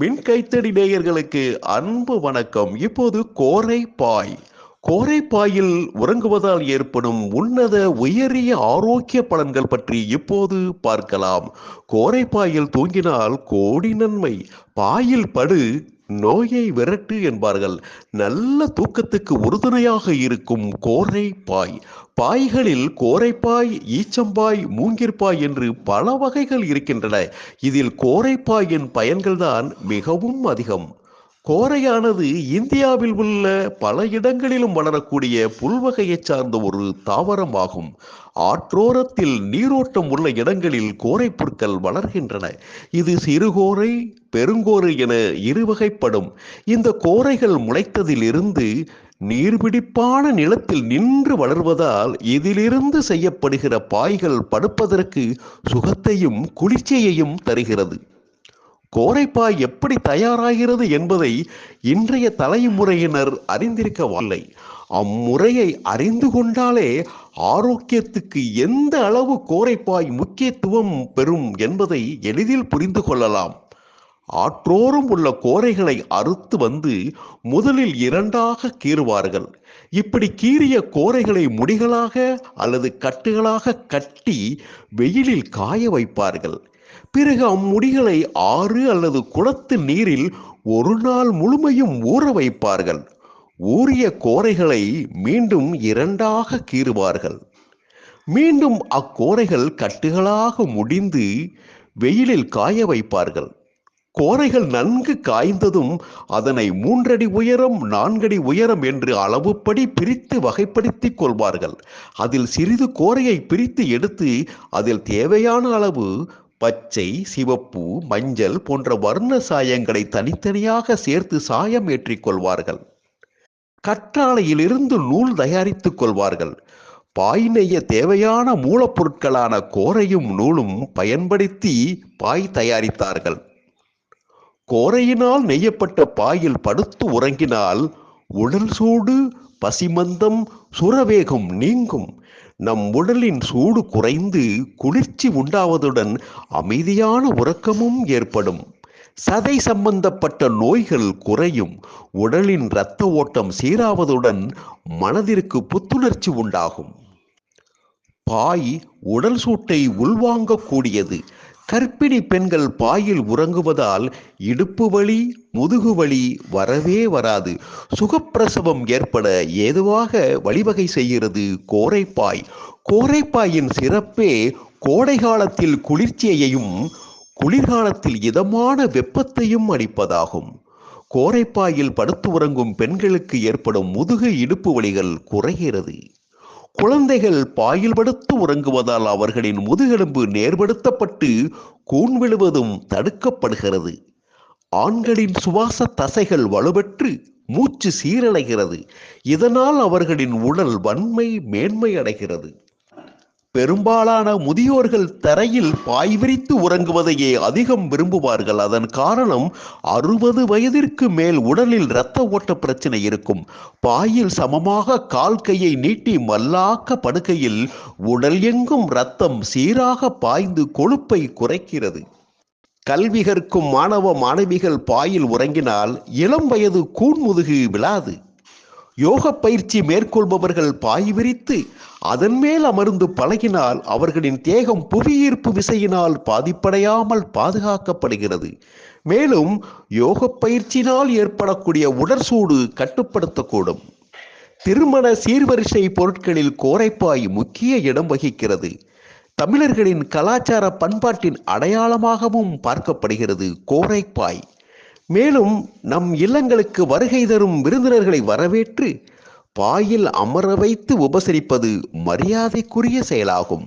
மின்கைத்தடி நேயர்களுக்கு அன்பு வணக்கம். இப்போது கோரைப்பாய் கோரைப்பாயில் உறங்குவதால் ஏற்படும் உன்னத உயரிய ஆரோக்கிய பலன்கள் பற்றி இப்போது பார்க்கலாம். கோரைப்பாயில் தூங்கினால் கோடி நன்மை. பாயில் படு நோயை விரட்டு என்பார்கள். நல்ல தூக்கத்துக்கு உறுதுணையாக இருக்கும் கோரை பாய். பாய்களில் கோரைப்பாய் ஈச்சம்பாய் மூங்கிற்பாய் என்று பல வகைகள் இருக்கின்றன. இதில் கோரைப்பாயின் பயன்கள்தான் மிகவும் அதிகம். கோரையானது இந்தியாவில் உள்ள பல இடங்களிலும் வளரக்கூடிய புல்வகையைச் சார்ந்த ஒரு தாவரமாகும். ஆற்றோரத்தில் நீரோட்டம் உள்ள இடங்களில் கோரை புற்கள் வளர்கின்றன. இது சிறுகோரை பெருங்கோரை என இருவகைப்படும். இந்த கோரைகள் முளைத்ததிலிருந்து நீர்பிடிப்பான நிலத்தில் நின்று வளர்வதால் இதிலிருந்து செய்யப்படுகிற பாய்கள் படுப்பதற்கு சுகத்தையும் குளிர்ச்சியையும் தருகிறது. கோரைப்பாய் எப்படி தயாராகிறது என்பதை இன்றைய தலைமுறையினர் அறிந்திருக்கவில்லை. அம்முறையை அறிந்து கொண்டாலே ஆரோக்கியத்துக்கு எந்த அளவு கோரைப்பாய் முக்கியத்துவம் பெறும் என்பதை எளிதில் புரிந்து கொள்ளலாம். ஆற்றோறும் உள்ள கோரைகளை அறுத்து வந்து முதலில் இரண்டாக கீறுவார்கள். இப்படி கீறிய கோரைகளை முடிகளாக அல்லது கட்டுகளாக கட்டி வெயிலில் காய வைப்பார்கள். பிறகு அம்முடிகளை ஆறு அல்லது குளத்து நீரில் ஒரு நாள் முழுமையும் ஊற வைப்பார்கள். ஊறிய கோரைகளை மீண்டும் இரண்டாக கீறுவார்கள். மீண்டும் அக்கோரைகள் கட்டுகளாக முடிந்து வெயிலில் காய வைப்பார்கள். கோரைகள் நன்கு காய்ந்ததும் அதனை மூன்றடி உயரம் நான்கடி உயரம் என்று அளவுப்படி பிரித்து வகைப்படுத்திக் கொள்வார்கள். அதில் சிறிது கோரையை பிரித்து எடுத்து அதில் தேவையான அளவு பச்சை சிவப்பு மஞ்சள் போன்ற வர்ண சாயங்களை தனித்தனியாக சேர்த்து சாயம் ஏற்றிக் கொள்வார்கள். கற்றாழையிலிருந்து நூல் தயாரித்துக் கொள்வார்கள். பாய் நெய்ய தேவையான மூலப்பொருட்களான கோரையும் நூலும் பயன்படுத்தி பாய் தயாரித்தார்கள். கோரையினால் நெய்யப்பட்ட பாயில் படுத்து உறங்கினால் உடல் சூடு பசிமந்தம் சுரவேகம் நீங்கும். நம் உடலின் சூடு குறைந்து குளிர்ச்சி உண்டாவதுடன் அமைதியான உறக்கமும் ஏற்படும். சதை சம்பந்தப்பட்ட நோய்கள் குறையும். உடலின் இரத்த ஓட்டம் சீராவதுடன் மனதிற்கு புத்துணர்ச்சி உண்டாகும். பாய் உடல் சூட்டை உள்வாங்கக்கூடியது. கர்ப்பிணி பெண்கள் பாயில் உறங்குவதால் இடுப்பு வலி முதுகு வலி வரவே வராது. சுகப்பிரசவம் ஏற்பட ஏதுவாக வழிவகை செய்கிறது கோரைப்பாய். கோரைப்பாயின் சிறப்பே கோடை காலத்தில் குளிர்ச்சியையும் குளிர்காலத்தில் இதமான வெப்பத்தையும் அளிப்பதாகும். கோரைப்பாயில் படுத்து உறங்கும் பெண்களுக்கு ஏற்படும் முதுகு இடுப்பு வலிகள் குறைகிறது. குழந்தைகள் பாயில் படுத்து உறங்குவதால் அவர்களின் முதுகெலும்பு நேர்படுத்தப்பட்டு கூன் விழுவதும் தடுக்கப்படுகிறது. ஆண்களின் சுவாச தசைகள் வலுப்பெற்று மூச்சு சீரடைகிறது. இதனால் அவர்களின் உடல் வன்மை மேன்மை அடைகிறது. பெரும்பாலான முதியோர்கள் தரையில் பாய் விரித்து உறங்குவதையே அதிகம் விரும்புவார்கள். அதன் காரணம் அறுபது வயதிற்கு மேல் உடலில் இரத்த ஓட்ட பிரச்சனை இருக்கும். பாயில் சமமாக கால் கையை நீட்டி மல்லாக்க படுக்கையில் உடல் எங்கும் இரத்தம் சீராக பாய்ந்து கொழுப்பை குறைக்கிறது. கல்வி கற்கும் மாணவ மாணவிகள் பாயில் உறங்கினால் இளம் வயது கூன்முதுகு விழாது. யோக பயிற்சி மேற்கொள்பவர்கள் பாய் விரித்து அதன் மேல் அமர்ந்து பழகினால் அவர்களின் தேகம் புவியீர்ப்பு விசையினால் பாதிப்படையாமல் பாதுகாக்கப்படுகிறது. மேலும் யோக பயிற்சியினால் ஏற்படக்கூடிய உடற்சூடு கட்டுப்படுத்தக்கூடும். திருமண சீர்வரிசை பொருட்களில் கோரைப்பாய் முக்கிய இடம் வகிக்கிறது. தமிழர்களின் கலாச்சார பண்பாட்டின் அடையாளமாகவும் பார்க்கப்படுகிறது கோரைப்பாய். மேலும் நம் இல்லங்களுக்கு வருகை தரும் விருந்தினர்களை வரவேற்று பாயில் அமர வைத்து உபசரிப்பது மரியாதைக்குரிய செயலாகும்.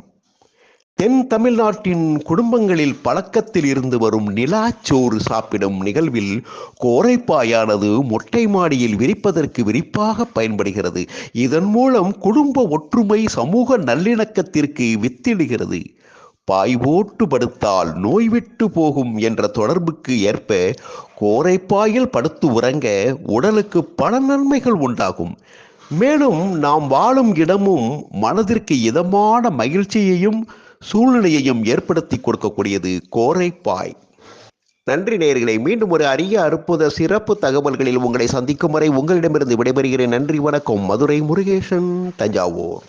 தென் தமிழ்நாட்டின் குடும்பங்களில் பழக்கத்தில் இருந்து வரும் நிலாச்சோறு சாப்பிடும் நிகழ்வில் கோரைப்பாயானது மொட்டை மாடியில் விரிப்பதற்கு விரிப்பாக பயன்படுகிறது. இதன் மூலம் குடும்ப ஒற்றுமை சமூக நல்லிணக்கத்திற்கு வித்திடுகிறது. பாய்வோட்டு படுத்தால் நோய் விட்டு போகும் என்ற தொடர்புக்கு ஏற்ப கோரைப்பாயில் படுத்து உறங்க உடலுக்கு பல நன்மைகள் உண்டாகும். மேலும் நாம் வாழும் இடமும் மனதிற்கு இதமான மகிழ்ச்சியையும் சூழ்நிலையையும் ஏற்படுத்தி கொடுக்கக்கூடியது கோரைப்பாய். நன்றி நேர்களை மீண்டும் ஒரு அரிய அற்புத சிறப்பு தகவல்களில் உங்களை சந்திக்கும் வரை உங்களிடமிருந்து விடைபெறுகிறேன். நன்றி வணக்கம். மதுரை முருகேசன் தஞ்சாவூர்.